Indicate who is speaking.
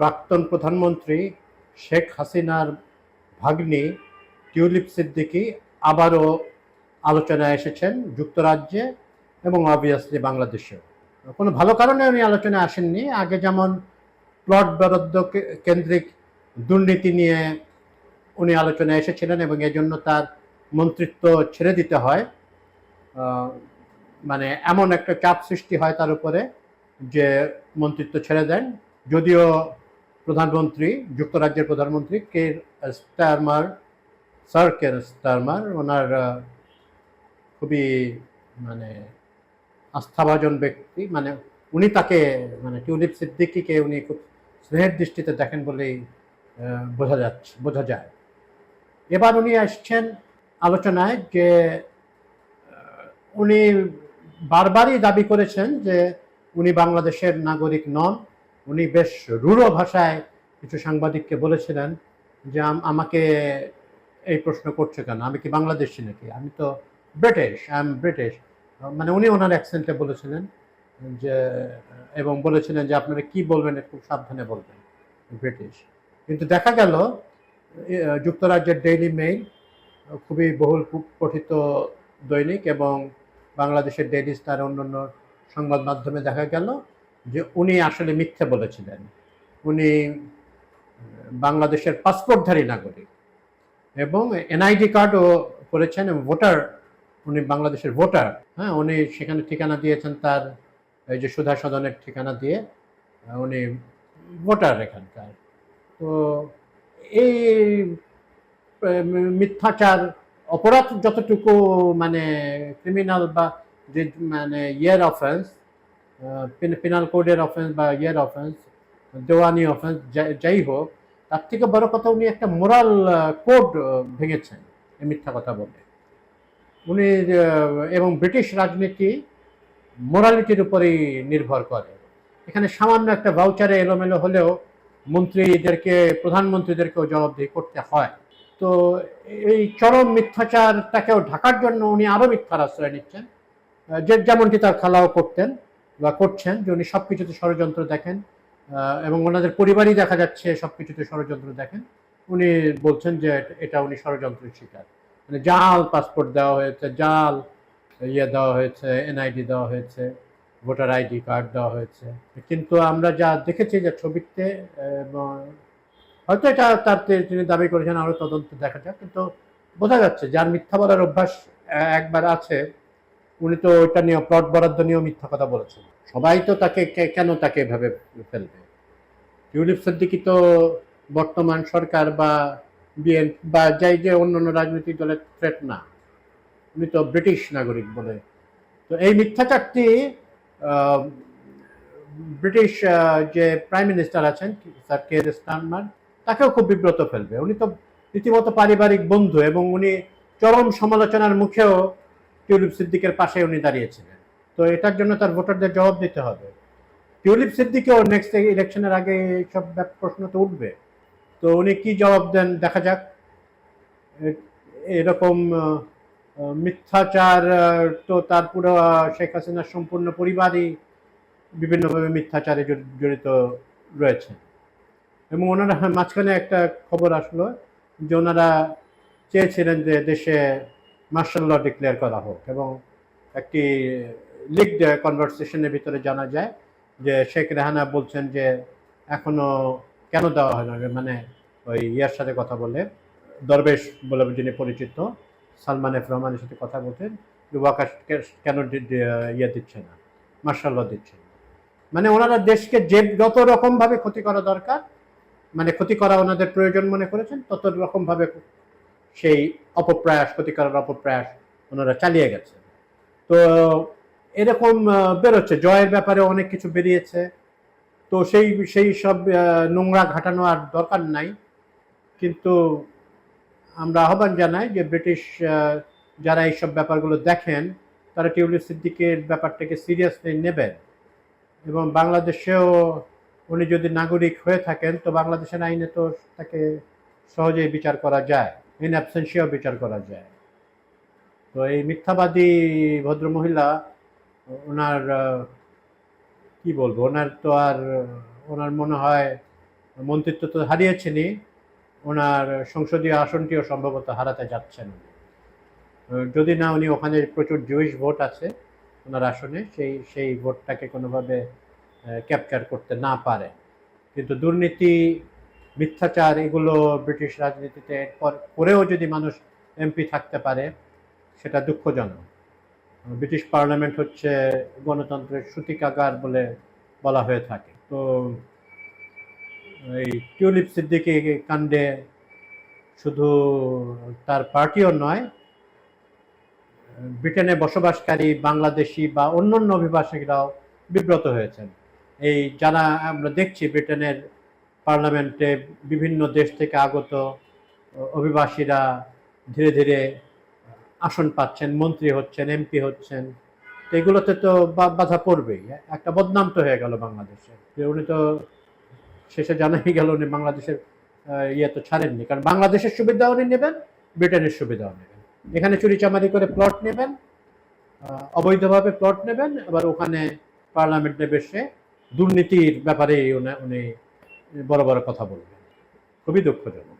Speaker 1: প্রাক্তন প্রধানমন্ত্রী শেখ হাসিনার ভাগ্নি টিউলিপ সিদ্দিকি আবারও আলোচনায় এসেছেন যুক্তরাজ্যে এবং অবভিয়াসলি বাংলাদেশেও। কোনো ভালো কারণে উনি আলোচনায় আসেননি। আগে যেমন প্লট বরাদ্দ কেন্দ্রিক দুর্নীতি নিয়ে উনি আলোচনায় এসেছিলেন এবং এজন্য তার মন্ত্রিত্ব ছেড়ে দিতে হয়। মানে এমন একটা চাপ সৃষ্টি হয় তার উপরে যে মন্ত্রিত্ব ছেড়ে দেন। যদিও প্রধানমন্ত্রী, যুক্তরাজ্যের প্রধানমন্ত্রী Keir Starmer, sir Keir Starmer, ওনার খুবই মানে আস্থাভাজন ব্যক্তি মানে উনি তাকে মানে টিউলিপ সিদ্দিকিকে উনি খুব স্নেহের দৃষ্টিতে দেখেন বলেই বোঝা যাচ্ছে, বোঝা যায়। এবার উনি আসছেন আলোচনায় যে উনি বারবারই দাবি করেছেন যে উনি বাংলাদেশের নাগরিক নন। উনি বেশ রূঢ় ভাষায় কিছু সাংবাদিককে বলেছিলেন যে, আম- আমাকে এই প্রশ্ন করছে কেন? আমি কি বাংলাদেশি নাকি? আমি তো ব্রিটিশ আই এম ব্রিটিশ. মানে উনি ওনার অ্যাকসেন্টে বলেছিলেন যে, এবং বলেছিলেন যে, আপনারা কি বলবেন? একটু সাবধানে বলবেন, ব্রিটিশ. কিন্তু দেখা গেল যুক্তরাজ্যের ডেইলি মেইল খুবই বহুল পঠিত দৈনিক এবং বাংলাদেশের ডেইলি স্টার অন্যান্য সংবাদ মাধ্যমে দেখা গেল যে উনি আসলে মিথ্যে বলেছিলেন। উনি বাংলাদেশের পাসপোর্টধারী নাগরিক এবং এনআইডি কার্ডও করেছেন এবং ভোটার, উনি বাংলাদেশের ভোটার। হ্যাঁ উনি সেখানে ঠিকানা দিয়েছেন তার, এই যে সুধা সদনের ঠিকানা দিয়ে উনি ভোটার এখানকার। তো এই মিথ্যাচার, অপরাধ যতটুকু মানে ক্রিমিনাল বা যে মানে ইয়ের অফেন্স পেনাল কোডের অফেন্স বা ইয়ের অফেন্স দেওয়ানি অফেন্স যাই হোক, তার থেকে বড় কথা উনি একটা মোরাল কোড ভেঙেছেন মিথ্যা কথা বলে। উনি এবং ব্রিটিশ রাজনীতি মোরালিটির উপরেই নির্ভর করে। এখানে সামান্য একটা ভাউচারে এলোমেলো হলেও মন্ত্রীদেরকে, প্রধানমন্ত্রীদেরকেও জবাবদিহি করতে হয়। তো এই চরম মিথ্যাচারটাকেও ঢাকার জন্য উনি আরও মিথ্যার আশ্রয় নিচ্ছেন। যে, যেমনটি তার খালাও করতেন বা করছেন যে উনি সব কিছুতে ষড়যন্ত্র দেখেন এবং ওনাদের পরিবারই দেখা যাচ্ছে সব কিছুতে ষড়যন্ত্র দেখেন। উনি বলছেন যে এটা- উনি ষড়যন্ত্রের শিকার। মানে জাল পাসপোর্ট দেওয়া হয়েছে, জাল ইয়ে দেওয়া হয়েছে, এনআইডি দেওয়া হয়েছে, ভোটার আইডি কার্ড দেওয়া হয়েছে। কিন্তু আমরা যা দেখেছি যে ছবিতে হয়তো এটা তার তিনি দাবি করেছেন আরও তদন্ত দেখা যাক। কিন্তু বোঝা যাচ্ছে যার মিথ্যা বলার অভ্যাস একবার আছে উনি তো ওইটা নিয়ে প্লট বরাদ্দ নিয়েও মিথ্যা কথা বলেছেন। সবাই তো তাকে কেন তাকে এভাবে ফেলবে? টিউলিপ সিদ্দিকি তো বর্তমান সরকার বা বিএন বা যাই যে অন্যান্য রাজনৈতিক দলের থ্রেট না। উনি তো ব্রিটিশ নাগরিক বলে। তো এই মিথ্যাচারটি ব্রিটিশ যে প্রাইম মিনিস্টার আছেন, স্যার কে স্টারমার তাকেও খুব বিব্রত ফেলবে। উনি তো রীতিমতো পারিবারিক বন্ধু এবং উনি চরম সমালোচনার মুখেও টিউলিপ সিদ্দিকের পাশে উনি দাঁড়িয়েছিলেন। তো এটার জন্য তার ভোটারদের জবাব দিতে হবে। টিউলিপ সিদ্দিকেও নেক্সট ইলেকশনের আগে এইসব প্রশ্ন তো উঠবে। তো উনি কি জবাব দেন দেখা যাক। এরকম মিথ্যাচার তো তার পুরো শেখ হাসিনার সম্পূর্ণ পরিবারই বিভিন্নভাবে মিথ্যাচারে জড়ি- জড়িত রয়েছে। এবং ওনারা মাঝখানে একটা খবর আসলো যে ওনারা চেয়েছিলেন যে দেশে মার্শাল ল ডিক্লেয়ার করা হোক এবং একটি লিগড কনভারসেশনের ভিতরে জানা যায় যে শেখ রেহানা বলছেন যে এখনও কেন দেওয়া হয় না? মানে ওই ইয়ার সাথে কথা বলে, দরবেশ বলে যিনি পরিচিত, সালমান এফ রহমানের সাথে কথা বলতেন যে ওয়াকার কেন ইয়ে দিচ্ছে না? মার্শাল ল দিচ্ছে না। মানে ওনারা দেশকে যে যত রকমভাবে ক্ষতি করা দরকার মানে ক্ষতি করা ওনাদের প্রয়োজন মনে করেছেন, তত রকমভাবে সেই অপপ্রয়াস ক্ষতি করার অপপ্রয়াস ওনারা চালিয়ে গেছে। তো এরকম বেরোচ্ছে। জয়ের ব্যাপারে অনেক কিছু বেরিয়েছে। তো সেই সেই সব নোংরা ঘাটানো আর দরকার নাই। কিন্তু আমরা আহ্বান জানাই যে ব্রিটিশ যারা এইসব ব্যাপারগুলো দেখেন, তারা টিউলিপ সিদ্দিকের ব্যাপারটাকে সিরিয়াসলি নেবেন। এবং বাংলাদেশেও উনি যদি নাগরিক হয়ে থাকেন, তো বাংলাদেশের আইনে তো তাকে সহজেই বিচার করা যায়। ইন অ্যাবসেন্সিয়াও বিচার করা যায়। তো এই মিথ্যাবাদী ভদ্রমহিলা, ওনার, কি বলব, ওনার তো আর, ওনার মনে হয় মন্ত্রিত্ব তো হারিয়েছেনই, ওনার সংসদীয় আসনটিও সম্ভবত হারাতে যাচ্ছেন। যদি না উনি ওখানে প্রচুর জুইশ ভোট আছে, ওনার আসনে, সেই সেই ভোটটাকে কোনোভাবে ক্যাপচার করতে না পারে। কিন্তু দুর্নীতি মিথ্যাচার, এগুলো ব্রিটিশ রাজনীতিতে পর- করেও যদি মানুষ এমপি থাকতে পারে, সেটা দুঃখজনক। ব্রিটিশ পার্লামেন্ট হচ্ছে গণতন্ত্রের সূতিকাগার বলে বলা হয়ে থাকে। তো এই টিউলিপ সিদ্দিকি কাণ্ডে শুধু তার পার্টিও নয়, ব্রিটেনে বসবাসকারী বাংলাদেশি বা অন্যান্য অভিবাসীরাও বিব্রত হয়েছেন। এই যারা আমরা দেখছি ব্রিটেনের পার্লামেন্টে বিভিন্ন দেশ থেকে আগত অভিবাসীরা ধীরে ধীরে আসন পাচ্ছেন, মন্ত্রী হচ্ছেন, এমপি হচ্ছেন। তো এগুলোতে তো বাধা পড়বেই। একটা বদনাম তো হয়ে গেল বাংলাদেশে। যে উনি তো শেষে জানাই গেল উনি বাংলাদেশের ইয়ে তো ছাড়েননি। কারণ বাংলাদেশের সুবিধা উনি নেবেন, ব্রিটেনের সুবিধাও নেবেন। এখানে চুরিচামারি করে প্লট নেবেন অবৈধভাবে প্লট নেবেন। আবার ওখানে পার্লামেন্টে বসে দুর্নীতির ব্যাপারে উনি বড় বড় কথা বলবেন খুবই দুঃখজনক।